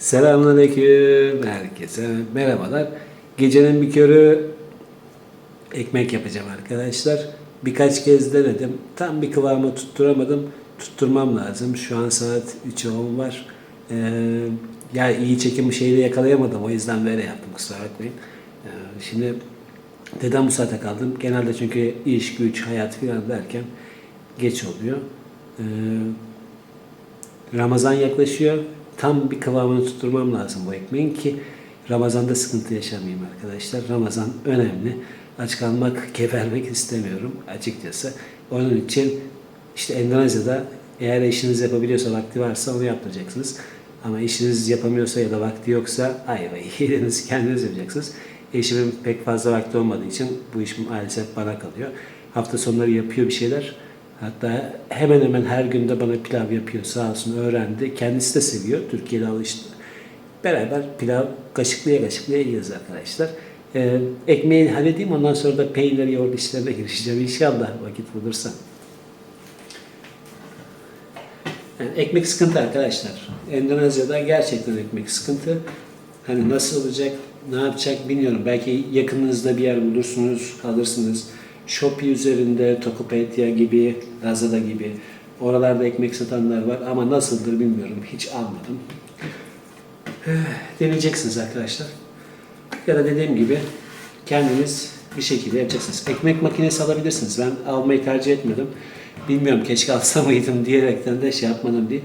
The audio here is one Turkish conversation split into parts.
Selamünaleyküm herkese merhabalar. Gecenin bir körü ekmek yapacağım arkadaşlar. Birkaç kez denedim. Tam bir kıvamı tutturamadım. Tutturmam lazım. Şu an saat 3'e 10 var. Ee, ya iyi çekim şeyde yakalayamadım. O yüzden böyle yaptım kusura bakmayın. Ee, şimdi neden bu saate kaldım? Genelde çünkü iş, güç, hayat filan derken geç oluyor. Ee, Ramazan yaklaşıyor. Tam bir kıvamını tutturmam lazım bu ekmeğin ki Ramazan'da sıkıntı yaşamayayım arkadaşlar. Ramazan önemli. Aç kalmak, gebermek istemiyorum açıkçası. Onun için işte Endonezya'da eğer eşiniz yapabiliyorsa, vakti varsa onu yaptıracaksınız. Ama eşiniz yapamıyorsa ya da vakti yoksa ayvayı yediniz, kendiniz yapacaksınız. Eşimin pek fazla vakti olmadığı için bu iş maalesef bana kalıyor. Hafta sonları yapıyor bir şeyler. Hatta hemen hemen her günde bana pilav yapıyor sağ olsun öğrendi. Kendisi de seviyor. Türkiye'de alıştı. Beraber pilav kaşıklaya kaşıklaya yiyoruz arkadaşlar. Ee, ekmeği halledeyim ondan sonra da peynir yoğurt işlerine girişeceğim inşallah vakit bulursam. Yani ekmek sıkıntı arkadaşlar. Endonezya'da gerçekten ekmek sıkıntı. Hani nasıl olacak, ne yapacak bilmiyorum. Belki yakınınızda bir yer bulursunuz, alırsınız. Shopee üzerinde Tokopedia gibi, Lazada gibi oralarda ekmek satanlar var ama nasıldır bilmiyorum. Hiç almadım. Eh, Deneyeceksiniz arkadaşlar. Ya da dediğim gibi kendiniz bir şekilde yapacaksınız. Ekmek makinesi alabilirsiniz. Ben almayı tercih etmedim. Bilmiyorum keşke alsa mıydım diyerekten de şey yapmadım bir.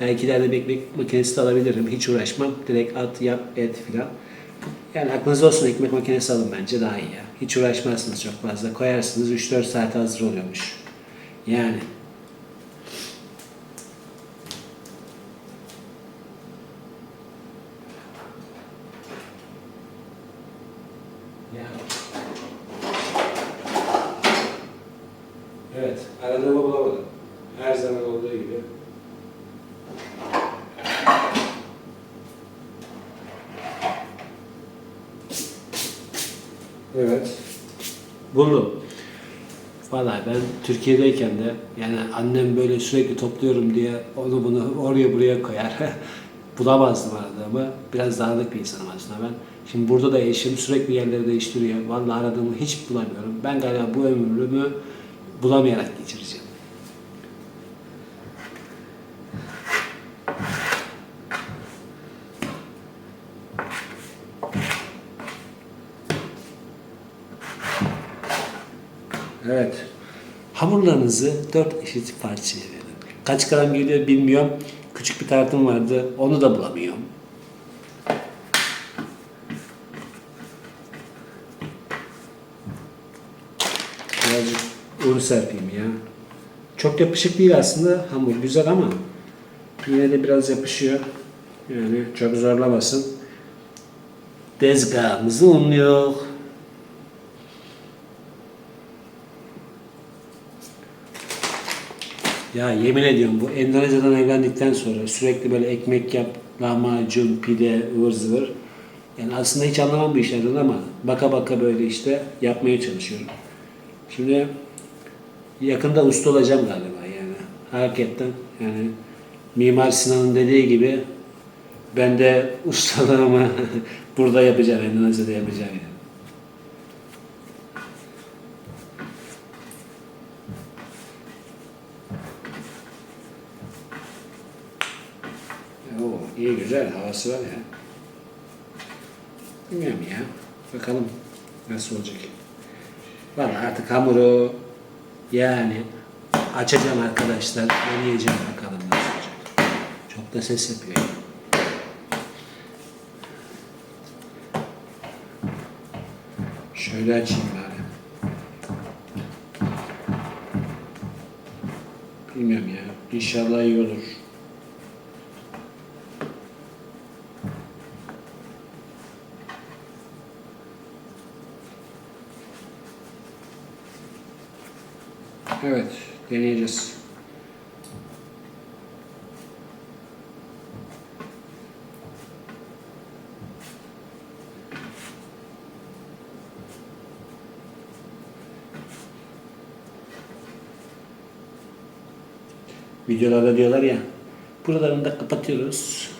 Belki bir ekmek makinesi de alabilirim. Hiç uğraşmam. Direkt at, yap, et filan. Yani aklınızda olsun ekmek makinesi alın bence daha iyi ya. Hiç uğraşmazsınız çok fazla. Koyarsınız 3-4 saat hazır oluyormuş. Yani. Evet, aradığımı bulamadım. Her zaman olduğu gibi. Evet. Buldum. Vallahi ben Türkiye'deyken de yani annem böyle sürekli topluyorum diye onu bunu oraya buraya koyar. Bulamazdım aradığımı. Biraz dağınık bir insanım aslında ben. Şimdi burada da eşim sürekli yerleri değiştiriyor. Vallahi aradığımı hiç bulamıyorum. Ben galiba bu ömrümü bulamayarak geçireceğim. Evet. Hamurlarınızı dört eşit parçaya verin. Kaç gram geliyor bilmiyorum. Küçük bir tartım vardı. Onu da bulamıyorum. Birazcık un serpeyim ya. Çok yapışık değil aslında. Hamur güzel ama yine de biraz yapışıyor. Yani çok zorlamasın. Tezgahımızı unluyor. Ya yemin ediyorum bu Endonezya'dan evlendikten sonra sürekli böyle ekmek yap, lahmacun, pide, ıvır zıvır. Yani aslında hiç anlamam bu işlerden ama baka baka böyle işte yapmaya çalışıyorum. Şimdi yakında usta olacağım galiba yani. Hakikaten yani Mimar Sinan'ın dediği gibi ben de ustalığımı burada yapacağım, Endonezya'da yapacağım yani. Oo, iyi güzel havası var ya. Bilmiyorum ya. Bakalım nasıl olacak. Vallahi artık hamuru yani açacağım arkadaşlar. Deneyeceğim bakalım nasıl olacak. Çok da ses yapıyor. ya. Şöyle açayım bari. Bilmiyorum ya. İnşallah iyi olur. deneyeceğiz. Videolarda diyorlar ya, buralarını da kapatıyoruz.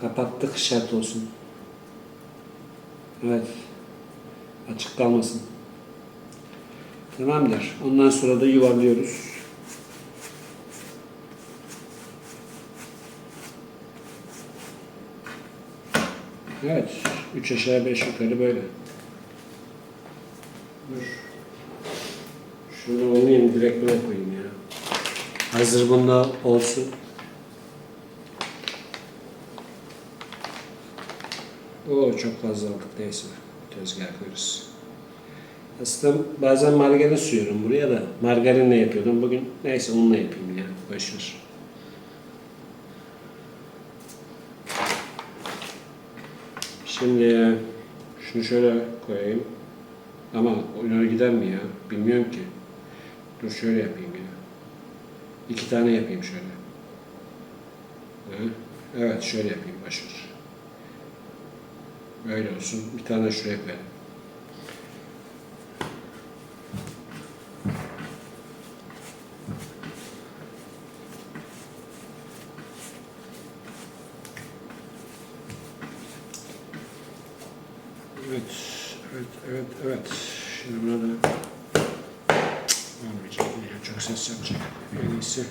Kapattık şart olsun. Evet. Açık kalmasın. Tamamdır. Ondan sonra da yuvarlıyoruz. Evet. Üç aşağı beş yukarı böyle. Dur. Şunu olmayayım direkt buraya koyayım ya. Hazır bunda olsun. Oo çok fazla aldık neyse. Tezgah koyarız. Aslında bazen margarin sürüyorum buraya da. Margarinle yapıyordum. Bugün neyse onunla yapayım ya. Boşver. Şimdi şunu şöyle koyayım. Ama oyuna gider mi ya? Bilmiyorum ki. Dur şöyle yapayım ya. İki tane yapayım şöyle. Evet şöyle yapayım başarı. Böyle olsun. Bir tane şuraya koyalım. Evet, evet, evet, evet. Şimdi buna da olmayacak. Ya, çok ses yapacak. En iyisi.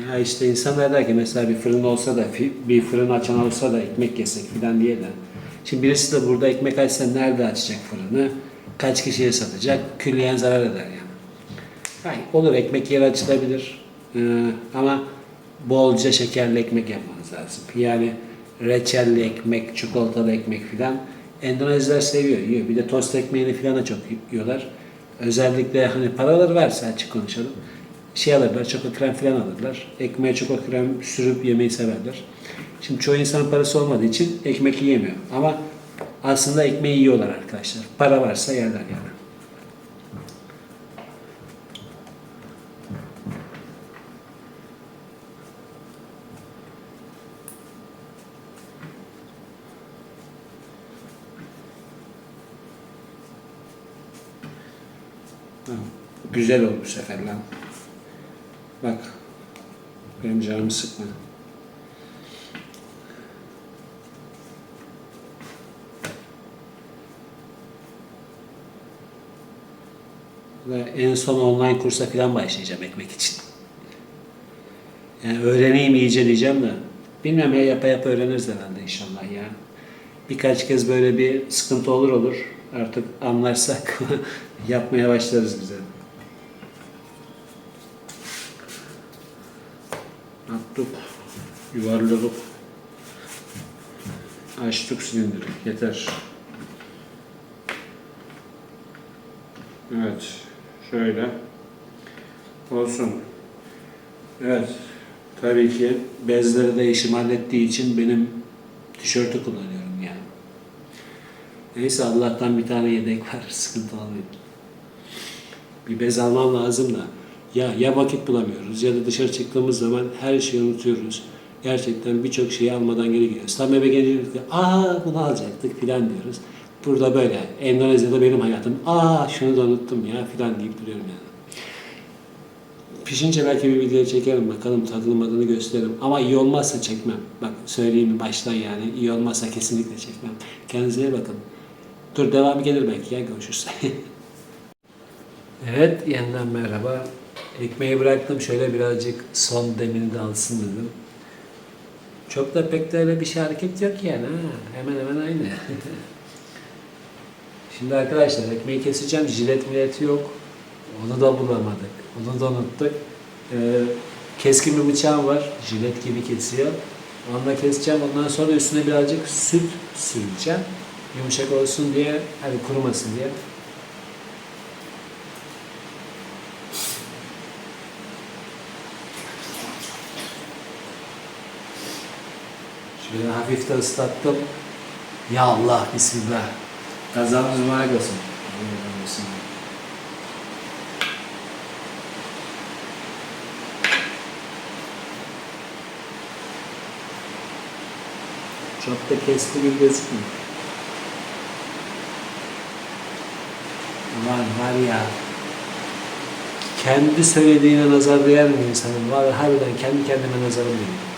Ya işte insanlar der ki mesela bir fırın olsa da bir fırın açan olsa da ekmek yesek filan diye de. Şimdi birisi de burada ekmek açsa nerede açacak fırını? Kaç kişiye satacak? Külliyen zarar eder yani. Hayır, olur ekmek yeri açılabilir. Ee, ama bolca şekerli ekmek yapmanız lazım. Yani reçelli ekmek, çikolatalı ekmek filan. Endonezler seviyor, yiyor. Bir de tost ekmeğini filan da çok yiyorlar. Özellikle hani paraları varsa açık konuşalım. Şey alırlar, çoko krem filan alırlar. Ekmeğe çoko krem sürüp yemeyi severler. Şimdi çoğu insan parası olmadığı için ekmek yiyemiyor. Ama aslında ekmeği yiyorlar arkadaşlar. Para varsa yerler yani. Güzel oldu bu sefer lan. Bak. Benim canımı sıkma. Ve en son online kursa falan başlayacağım ekmek için. Yani öğreneyim iyice diyeceğim de. Bilmem ya yapa yapa öğreniriz herhalde inşallah ya. Birkaç kez böyle bir sıkıntı olur olur. Artık anlarsak yapmaya başlarız bize. Yuvarladık. Açtık silindiri. Yeter. Evet. Şöyle. Olsun. Evet. Tabii ki bezleri de işim hallettiği için benim tişörtü kullanıyorum yani. Neyse Allah'tan bir tane yedek var. Sıkıntı olmuyor. Bir bez almam lazım da. Ya ya vakit bulamıyoruz ya da dışarı çıktığımız zaman her şeyi unutuyoruz. Gerçekten birçok şeyi almadan geri geliyoruz. Tam eve gelince aa bunu alacaktık filan diyoruz. Burada böyle. Endonezya'da benim hayatım. Aa şunu da unuttum ya filan deyip duruyorum yani. Pişince belki bir video çekerim bakalım tadını madını gösteririm. Ama iyi olmazsa çekmem. Bak söyleyeyim baştan yani. iyi olmazsa kesinlikle çekmem. Kendinize bakın. Dur devamı gelir belki ya görüşürüz. evet yeniden merhaba. Ekmeği bıraktım şöyle birazcık son demini de alsın dedim. Çok da pek de öyle bir şey hareket yok yani ha. Hemen hemen aynı. Şimdi arkadaşlar ekmeği keseceğim. Jilet mileti yok. Onu da bulamadık. Onu da unuttuk. Ee, keskin bir bıçağım var. Jilet gibi kesiyor. Onunla keseceğim. Ondan sonra üstüne birazcık süt süreceğim. Yumuşak olsun diye, hani kurumasın diye. Şöyle hafif de ıslattım. Ya Allah, Bismillah. Kazamız mübarek olsun. Çok da kesti gibi gözükmüyor. Aman var ya. kendi söylediğine nazar değer mi insanın? Var harbiden kendi kendime nazarım değiyor.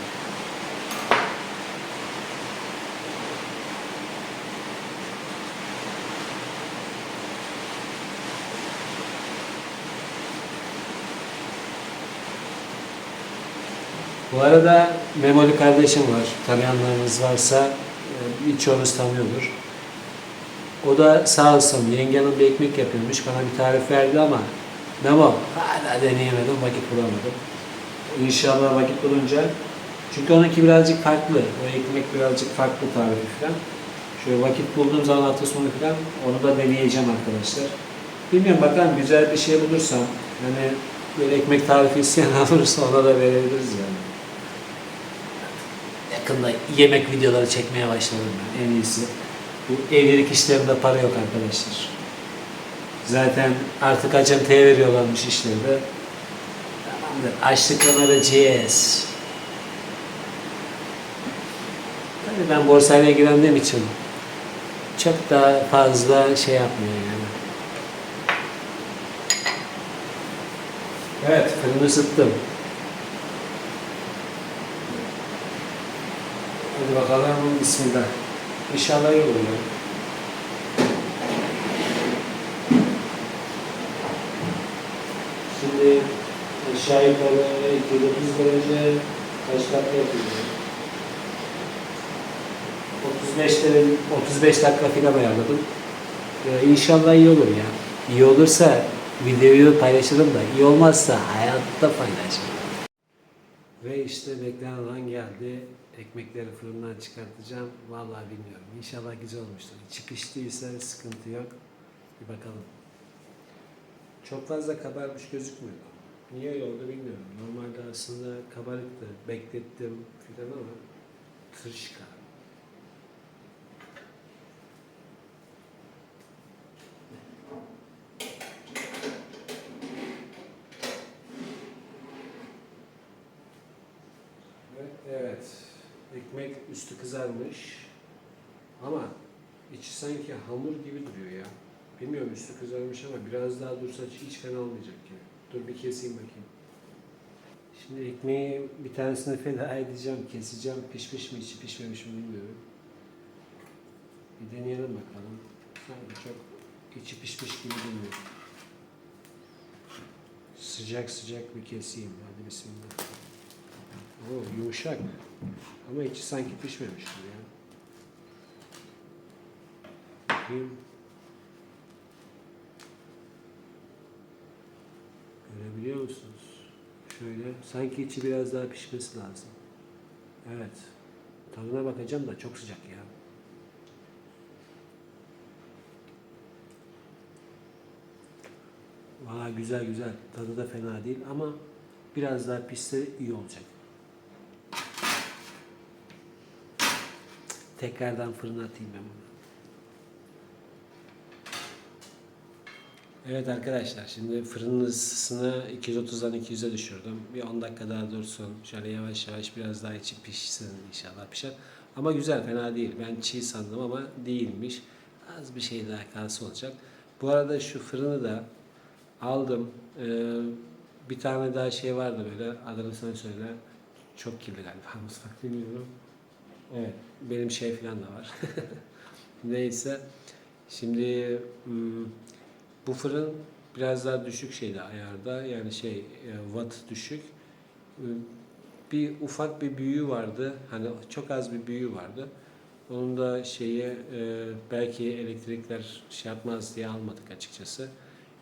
Bu arada Memoli kardeşim var. Tanıyanlarınız varsa e, birçoğunuz tanıyordur. O da sağ olsun yengenin bir ekmek yapıyormuş. Bana bir tarif verdi ama Memo hala deneyemedim, vakit bulamadım. İnşallah vakit bulunca. Çünkü onunki birazcık farklı. O ekmek birazcık farklı tarifi falan. Şöyle vakit bulduğum zaman hafta sonu falan onu da deneyeceğim arkadaşlar. Bilmiyorum bakalım güzel bir şey bulursam hani böyle ekmek tarifi isteyen olursa ona da verebiliriz yani. Yakında yemek videoları çekmeye başladım ben en iyisi. Bu evlilik işlerinde para yok arkadaşlar. Zaten artık acenteye veriyorlarmış işlerde. Tamamdır. Açlıkla vereceğiz. Tabii ben borsayla ilgilendiğim için çok daha fazla şey yapmıyor yani. Evet, fırını ısıttım. Bakalım, bismillah. İnşallah iyi olur. Şimdi yukarı 230 derece kaç dakika yapıyor? 35 derece, 35 dakika falan ayarladım. Ee, inşallah iyi olur ya. İyi olursa videoyu paylaşırım da iyi olmazsa hayatta paylaşmam. İşte beklenen an geldi. Ekmekleri fırından çıkartacağım. Vallahi bilmiyorum. İnşallah güzel olmuştur. Çıkıştıysa sıkıntı yok. Bir bakalım. Çok fazla kabarmış gözükmüyor. Niye öyle oldu bilmiyorum. Normalde aslında kabarıktı. Beklettim filan ama tırışka. Ve Evet. Ekmek üstü kızarmış. Ama içi sanki hamur gibi duruyor ya. Bilmiyorum üstü kızarmış ama biraz daha dursa hiç fena olmayacak gibi. Dur bir keseyim bakayım. Şimdi ekmeği bir tanesini feda edeceğim, keseceğim. Pişmiş mi, içi pişmemiş mi bilmiyorum. Bir deneyelim bakalım. Sanki çok içi pişmiş gibi durmuyor. Sıcak sıcak bir keseyim. Hadi bismillah. Oo, yumuşak. Ama içi sanki pişmemiş gibi ya. Bakayım. Görebiliyor musunuz? Şöyle. Sanki içi biraz daha pişmesi lazım. Evet. Tadına bakacağım da çok sıcak ya. Valla güzel güzel. Tadı da fena değil ama biraz daha pişse iyi olacak. Tekrardan fırına atayım ben bunu. Evet arkadaşlar şimdi fırının ısısını 230'dan 200'e düşürdüm. Bir 10 dakika daha dursun. Şöyle yavaş yavaş biraz daha içi pişsin inşallah pişer. Ama güzel fena değil. Ben çiğ sandım ama değilmiş. Az bir şey daha kalsa olacak. Bu arada şu fırını da aldım. Ee, bir tane daha şey vardı böyle adını sen söyle. Çok kirli galiba mutfak bilmiyorum. Evet benim şey falan da var. Neyse. Şimdi bu fırın biraz daha düşük şeyde ayarda yani şey e, watt düşük. Bir ufak bir büyüğü vardı. Hani çok az bir büyüğü vardı. Onun da şeyi e, belki elektrikler şey yapmaz diye almadık açıkçası.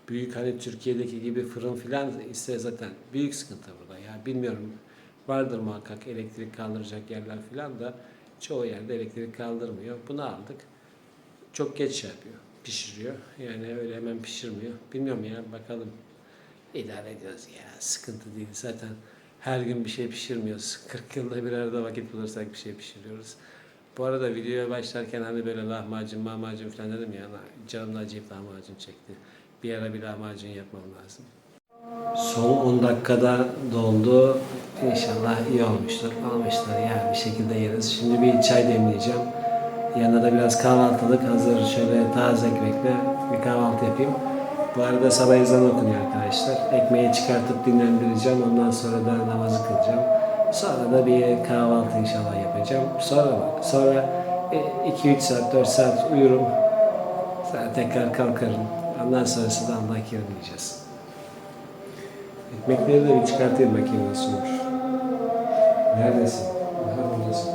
Büyük hani Türkiye'deki gibi fırın filan ise zaten büyük sıkıntı burada. Ya bilmiyorum vardır muhakkak elektrik kaldıracak yerler filan da çoğu yerde elektrik kaldırmıyor. Bunu aldık. Çok geç şey yapıyor pişiriyor. Yani öyle hemen pişirmiyor. Bilmiyorum ya bakalım. İdare ediyoruz ya. Sıkıntı değil. Zaten her gün bir şey pişirmiyoruz. 40 yılda bir arada vakit bulursak bir şey pişiriyoruz. Bu arada videoya başlarken hani böyle lahmacun, mahmacun falan dedim ya. Canım acayip lahmacun çekti. Bir ara bir lahmacun yapmam lazım. Son 10 dakikada doldu. İnşallah iyi olmuştur. Almışlar ya bir şekilde yeriz. Şimdi bir çay demleyeceğim. Yanına da biraz kahvaltılık hazır şöyle taze ekmekle bir kahvaltı yapayım. Bu arada sabah ezanı okunuyor arkadaşlar. Ekmeği çıkartıp dinlendireceğim. Ondan sonra da namazı kılacağım. Sonra da bir kahvaltı inşallah yapacağım. Sonra. Sonra 2-3 saat, 4 saat uyurum. Sonra tekrar kalkarım. Ondan sonrası da Allah kerim diyeceğiz. Ekmekleri de bir çıkartayım bakayım nasıl olur. Neredesin? Aha buradasın.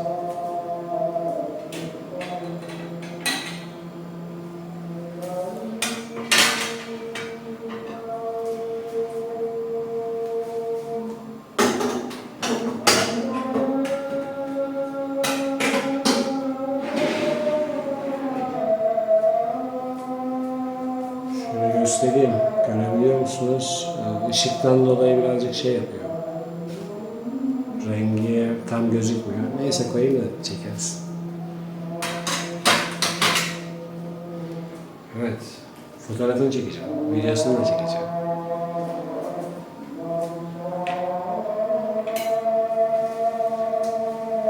Göstereyim. Görebiliyor musunuz? Ee, Işıktan dolayı birazcık şey yapıyor. Neyse koyayım da. Evet. Fotoğrafını çekeceğim. Videosunu da çekeceğim.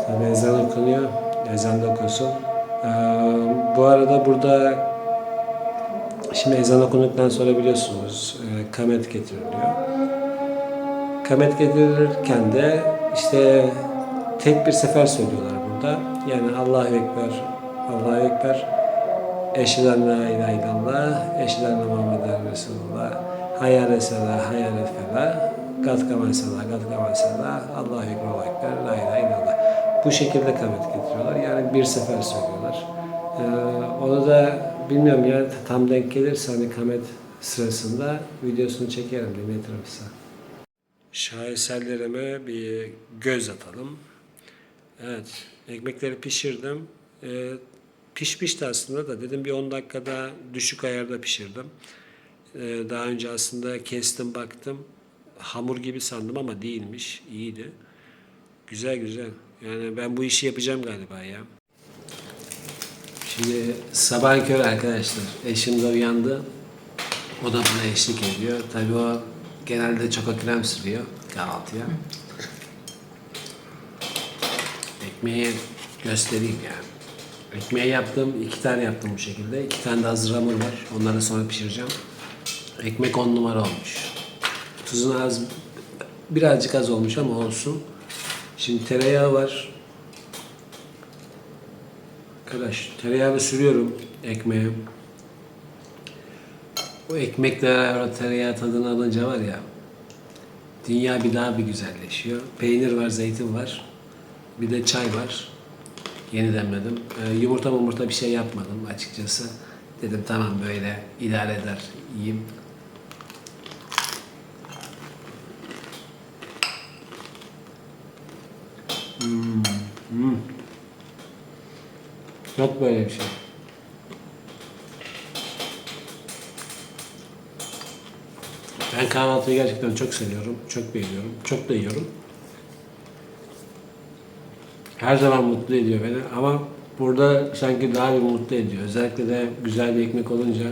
Tabi ezan okunuyor. Ezan da okusun. Ee, bu arada burada Şimdi ezan okunduktan sonra biliyorsunuz e, kamet getiriliyor. Kamet getirilirken de işte tek bir sefer söylüyorlar burada. Yani Allahu Ekber, Allahu Ekber, Eşheden la ilahe illallah, Eşheden Muhammeden Resulullah, Hayal esela, hayal fela, kat kamal sala, kat kamal sala, Allahu Ekber, Allahu Ekber, la ilahe illallah. Bu şekilde kamet getiriyorlar. Yani bir sefer söylüyorlar. Ee, onu da bilmiyorum ya tam denk gelirse hani kamet sırasında videosunu çekerim dinletirim size. Şaheserlerime bir göz atalım. Evet, ekmekleri pişirdim. Ee, pişmişti aslında da dedim bir 10 dakikada düşük ayarda pişirdim. Ee, daha önce aslında kestim baktım. Hamur gibi sandım ama değilmiş. İyiydi. Güzel güzel. Yani ben bu işi yapacağım galiba ya. Şimdi sabah körü arkadaşlar. Eşim de uyandı. O da bana eşlik ediyor. Tabii o genelde çoko krem sürüyor kahvaltıya. Ekmeği göstereyim yani. Ekmeği yaptım. iki tane yaptım bu şekilde. İki tane de hazır hamur var. Onları sonra pişireceğim. Ekmek on numara olmuş. Tuzun az, birazcık az olmuş ama olsun. Şimdi tereyağı var. Arkadaş tereyağını sürüyorum ekmeğe. O ekmekle beraber tereyağı tadını alınca var ya dünya bir daha bir güzelleşiyor. Peynir var, zeytin var. Bir de çay var. Yeni demledim. Ee, yumurta yumurta bir şey yapmadım açıkçası. Dedim tamam böyle idare eder yiyeyim. Hmm, hmm. Yok böyle bir şey. Ben kahvaltıyı gerçekten çok seviyorum. Çok beğeniyorum. Çok da yiyorum. Her zaman mutlu ediyor beni ama burada sanki daha bir mutlu ediyor. Özellikle de güzel bir ekmek olunca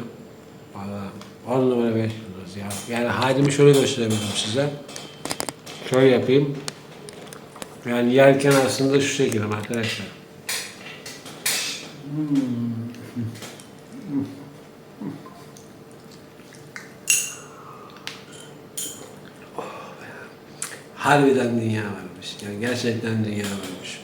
valla 10 numara 5 yıldız ya. Yani halimi şöyle gösterebilirim size. Şöyle yapayım. Yani yerken aslında şu şekilde arkadaşlar. Harbiden dünya varmış. Yani gerçekten dünya varmış.